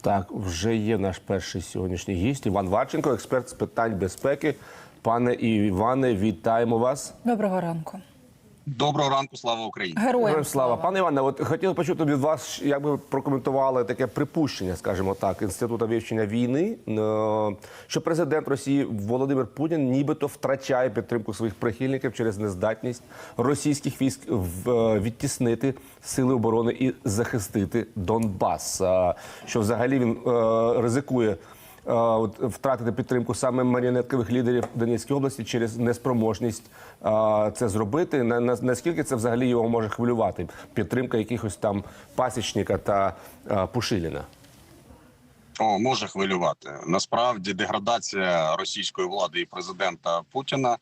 Так, вже є наш перший сьогоднішній гість Іван Варченко, експерт з питань безпеки. Пане Іване, вітаємо вас. Доброго ранку. Доброго ранку, слава Україні. Героям Героям слава. слава. Пане Іване, от хотів почути від вас, як би прокоментували таке припущення, скажімо так, інституту вивчення війни, е, що президент Росії Володимир Путін нібито втрачає підтримку своїх прихильників через нездатність російських військ в- е, відтіснити сили оборони і захистити Донбас. Е, Що взагалі він ризикує. Е, Втратити підтримку саме маріонеткових лідерів Донецької області через неспроможність е, це зробити. На, на- наскільки це взагалі його може хвилювати? Підтримка якихось там пасічника та е, Пушиліна? О, може хвилювати. Насправді деградація російської влади і президента Путіна.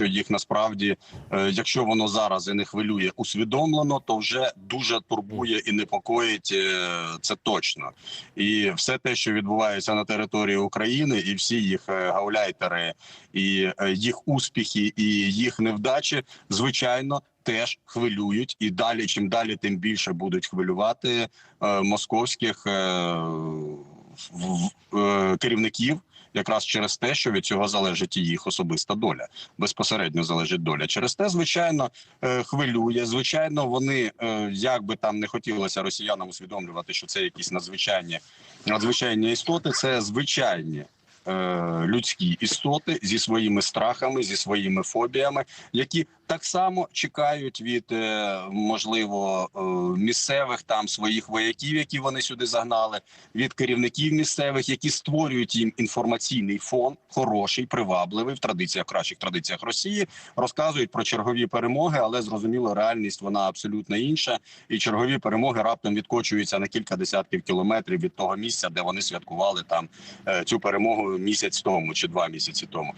Що їх насправді, е, якщо воно зараз і не хвилює усвідомлено, то вже дуже турбує і непокоїть е, це точно. І все те, що відбувається на території України, і всі їх е, гауляйтери, і їх успіхи, і їх невдачі, звичайно, теж хвилюють. І далі, чим далі, тим більше будуть хвилювати московських керівників. Якраз через те, що від цього залежить і їх особиста доля, безпосередньо залежить доля. Через те, звичайно, е, хвилює. Звичайно, вони е, як би там не хотілося росіянам усвідомлювати, що це якісь надзвичайні надзвичайні істоти. Це звичайні е, людські істоти зі своїми страхами, зі своїми фобіями, які так само чекають від е, можливо е, місцевих там своїх вояків, які вони сюди загнали, від керівників місцевих, які створюють їм інформаційний фон, хороший, привабливий в традиціях кращих традиціях Росії, розказують про чергові перемоги, але зрозуміло, реальність вона абсолютно інша. І чергові перемоги раптом відкочуються на кілька десятків кілометрів від того місця, де вони святкували там е, цю перемогу місяць тому чи два місяці тому.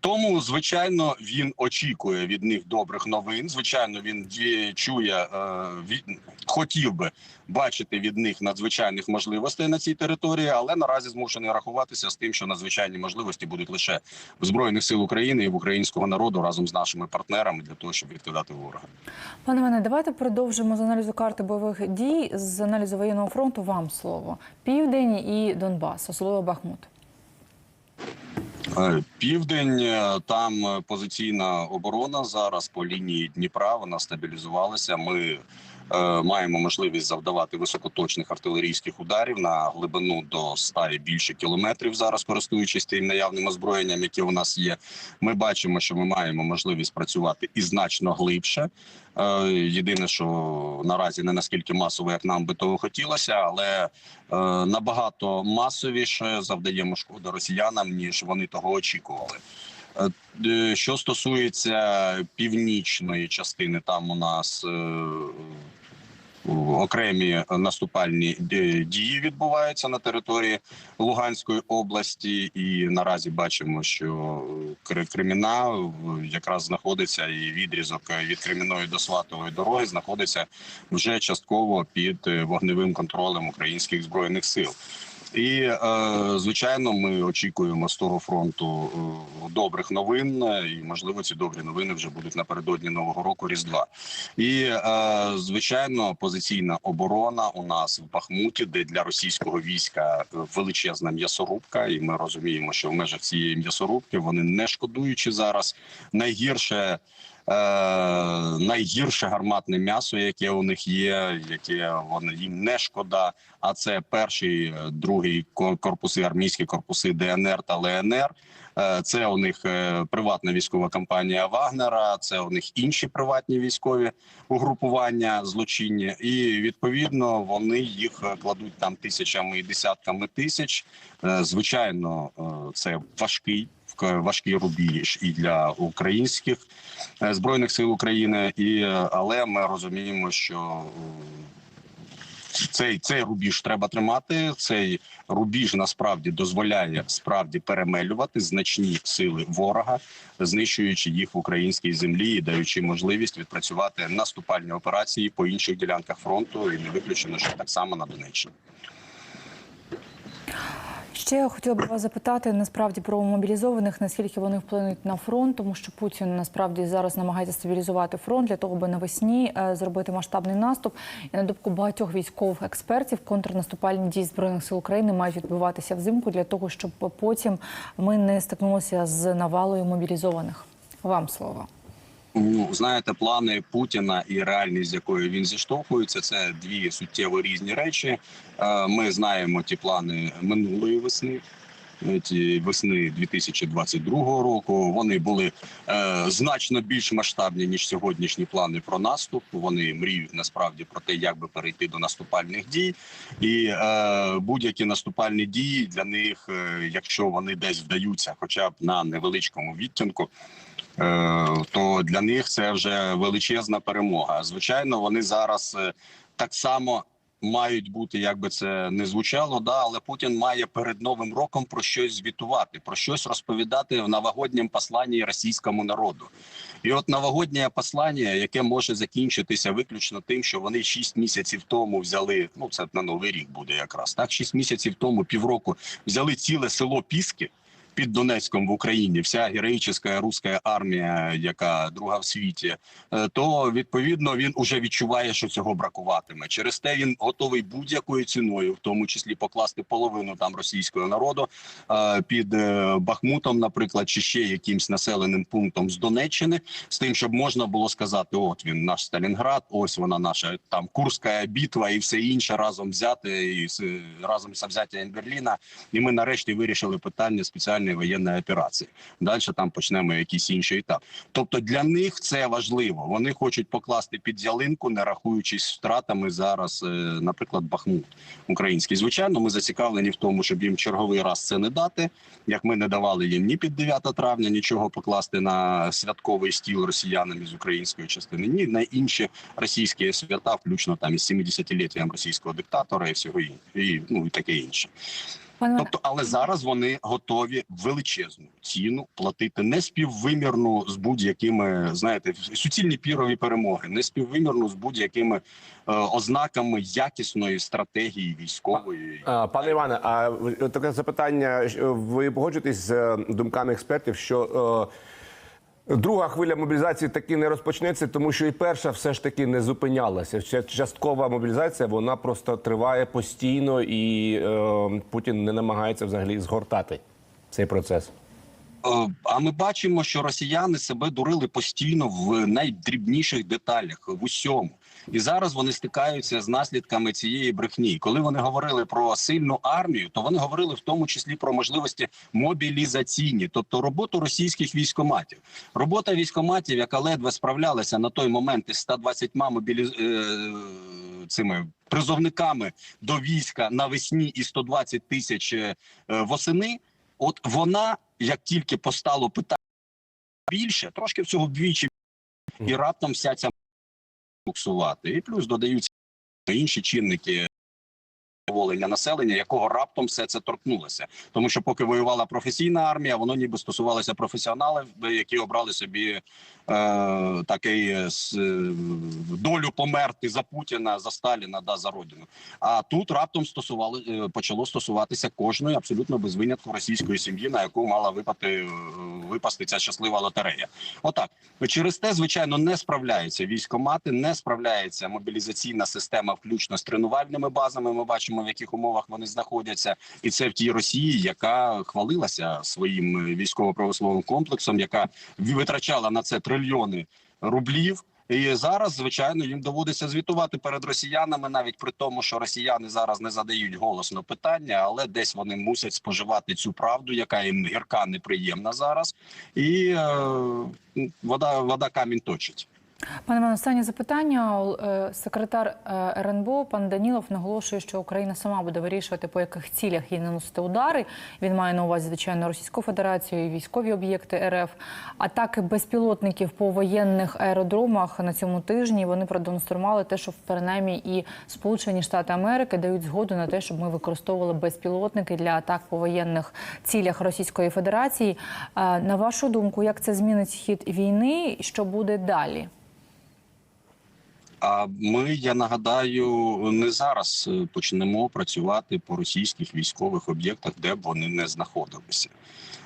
Тому, звичайно, він очікує від них добрих новин. Звичайно, він ві- чує, е, хотів би бачити від них надзвичайних можливостей на цій території, але наразі змушений рахуватися з тим, що надзвичайні можливості будуть лише в збройних сил України і в українського народу разом з нашими партнерами для того, щоб відкидати ворога. Пане Іване, давайте продовжимо з аналізу карти бойових дій, з аналізу воєнного фронту. Вам слово. Південь і Донбас, особливо Бахмут. Е, Південь е, там е, позиційна оборона зараз по лінії Дніпра. Вона стабілізувалася. Ми маємо можливість завдавати високоточних артилерійських ударів на глибину до 100 і більше кілометрів. Зараз користуючись тим наявним озброєнням, яке у нас є. Ми бачимо, що ми маємо можливість працювати і значно глибше. Е, Єдине, що наразі не наскільки масово, як нам би того хотілося, але е, набагато масовіше завдаємо шкоди росіянам, ніж вони того очікували. Е, е, Що стосується північної частини, там у нас е, окремі наступальні е, дії відбуваються на території Луганської області, і наразі бачимо, що Кри- Креміна е, якраз знаходиться і відрізок е, від Креміної до Сватової дороги знаходиться вже частково під е, вогневим контролем українських збройних сил. І е, звичайно, ми очікуємо з того фронту е, добрих новин, е, і можливо ці добрі новини вже будуть напередодні нового року Різдва. І звичайно, позиційна оборона у нас в Бахмуті, де для російського війська величезна м'ясорубка, і ми розуміємо, що в межах цієї м'ясорубки вони не шкодуючи зараз найгірше. Е, найгірше гарматне м'ясо, яке у них є, яке вони їм не шкода. А це перший, е, другий ко- корпуси, армійські корпуси ДНР та ЛНР. Е, Це у них приватна військова компанія Вагнера. Це у них інші приватні військові угрупування злочинні, і відповідно вони їх кладуть там тисячами і десятками тисяч. Звичайно, це важкий важкий рубіж і для українських е, збройних сил України, і е, але ми розуміємо, що е, цей, цей рубіж треба тримати. Цей рубіж насправді дозволяє справді перемелювати значні сили ворога, знищуючи їх в українській землі і даючи можливість відпрацювати наступальні операції по інших ділянках фронту, і не виключено, що так само на Донеччині. Ще я хотіла б вас запитати насправді про мобілізованих, наскільки вони вплинуть на фронт, тому що Путін насправді зараз намагається стабілізувати фронт для того, аби навесні е, зробити масштабний наступ. І на думку багатьох військових експертів, контрнаступальні дії збройних сил України мають відбуватися взимку для того, щоб потім ми не стикнулися з навалою мобілізованих. Вам слово. Знаєте, плани Путіна і реальність, з якою він зіштовхується, це дві суттєво різні речі. Е, Ми знаємо ті плани минулої весни. е, Ті весни 2022 року вони були е, значно більш масштабні ніж сьогоднішні плани про наступ. Вони мріють насправді про те, як би перейти до наступальних дій, і е, будь-які наступальні дії для них, е, якщо вони десь вдаються, хоча б на невеличкому відтінку, то для них це вже величезна перемога. Звичайно, вони зараз е, так само мають бути, як би це не звучало, да, але Путін має перед новим роком про щось звітувати, про щось розповідати в новогоднім посланні російському народу. І от новогоднє послання, яке може закінчитися виключно тим, що вони шість місяців тому взяли. Ну це на новий рік буде якраз так. Шість місяців тому, півроку, взяли ціле село Піски. Під Донецьком в Україні вся героїчна руська армія, яка друга в світі, е, то відповідно він уже відчуває, що цього бракуватиме. Через те він готовий будь-якою ціною, в тому числі покласти половину там російського народу е, під е, Бахмутом, наприклад, чи ще якимсь населеним пунктом з Донеччини, з тим, щоб можна було сказати: от він наш Сталінград, ось вона наша там Курська битва і все інше разом взяти і разом з взяттям Берліна. І ми нарешті вирішили питання спеціальної воєнної операції. Далі там почнемо якийсь інший етап. Тобто для них це важливо. Вони хочуть покласти під ялинку, не рахуючись втратами зараз, е, наприклад, Бахмут український. Звичайно, ми зацікавлені в тому, щоб їм черговий раз це не дати. Як ми не давали їм ні під 9 травня нічого покласти на святковий стіл росіянам із української частини, ні на інші російські свята, включно там із 70-літтям російського диктатора і всього ін- і ну і таке інше. Пане Тобто, але зараз вони готові величезну ціну платити не співвимірну з будь-якими, знаєте, суцільні пірові перемоги, не співвимірну з будь-якими е, ознаками якісної стратегії військової. Пане Іване, а таке запитання: ви погоджуєтесь з е, думками експертів, що е, друга хвиля мобілізації таки не розпочнеться, тому що і перша все ж таки не зупинялася. Часткова мобілізація вона просто триває постійно, і е, Путін не намагається взагалі згортати цей процес. Е, А ми бачимо, що росіяни себе дурили постійно в найдрібніших деталях в усьому. І зараз вони стикаються з наслідками цієї брехні. Коли вони говорили про сильну армію, то вони говорили в тому числі про можливості мобілізаційні, тобто роботу російських військоматів. Робота військоматів, яка ледве справлялася на той момент із 120 мобіліз... е, цими призовниками до війська навесні і 120 тисяч е, восени. От вона, як тільки постало питання більше, трошки всього вдвічі, і раптом вся ця буксувати. І плюс додаються інші чинники задоволення населення, якого раптом все це торкнулося. Тому що поки воювала професійна армія, воно ніби стосувалося професіоналів, які обрали собі е, такий е, е, долю померти за Путіна, за Сталіна, да за родину. А тут раптом стосували е, почало стосуватися кожної абсолютно без винятку російської сім'ї, на яку мала випати е, випасти ця щаслива лотерея. Отак через те, звичайно, не справляються військомати, не справляється мобілізаційна система, включно з тренувальними базами. Ми бачимо, в яких умовах вони знаходяться, і це в тій Росії, яка хвалилася своїм е, військово-промисловим комплексом, яка витрачала на це трильйони рублів. І зараз, звичайно, їм доводиться звітувати перед росіянами, навіть при тому, що росіяни зараз не задають голосно питання, але десь вони мусять споживати цю правду, яка їм гірка неприємна зараз, і е, вода, вода камінь точить. Пане Іване, останнє запитання. Е, Секретар е, РНБО пан Данілов наголошує, що Україна сама буде вирішувати, по яких цілях їй наносити удари. Він має на увазі, звичайно, Російську Федерацію і військові об'єкти РФ. Атаки безпілотників по воєнних аеродромах на цьому тижні вони продемонстрували те, що в принаймні і Сполучені Штати Америки дають згоду на те, щоб ми використовували безпілотники для атак по воєнних цілях Російської Федерації. Е, На вашу думку, як це змінить хід війни? і Що буде далі? А ми, я нагадаю, не зараз е, почнемо працювати по російських військових об'єктах, де б вони не знаходилися.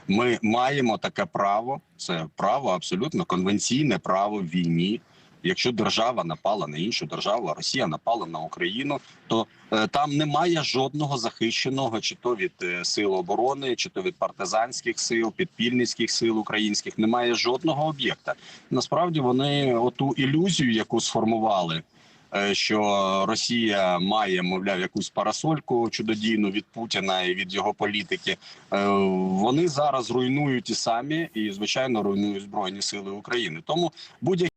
Ми маємо таке право, це право абсолютно конвенційне право в війні. Якщо держава напала на іншу державу, Росія напала на Україну, то е, там немає жодного захищеного, чи то від е, сил оборони, чи то від партизанських сил, підпільницьких сил українських. Немає жодного об'єкта. Насправді вони оту ілюзію, яку сформували. е, Що Росія має, мовляв, якусь парасольку чудодійну від Путіна і від його політики. Вони зараз руйнують і самі, і звичайно руйнують збройні сили України. Тому будь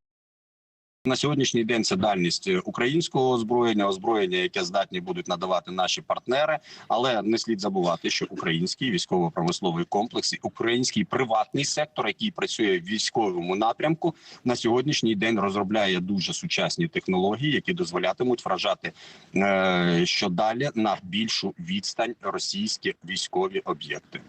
на сьогоднішній день це дальність українського озброєння, озброєння, яке здатні будуть надавати наші партнери. Але не слід забувати, що український військово-промисловий комплекс, український приватний сектор, який працює в військовому напрямку, на сьогоднішній день розробляє дуже сучасні технології, які дозволятимуть вражати е, що далі на більшу відстань російські військові об'єкти.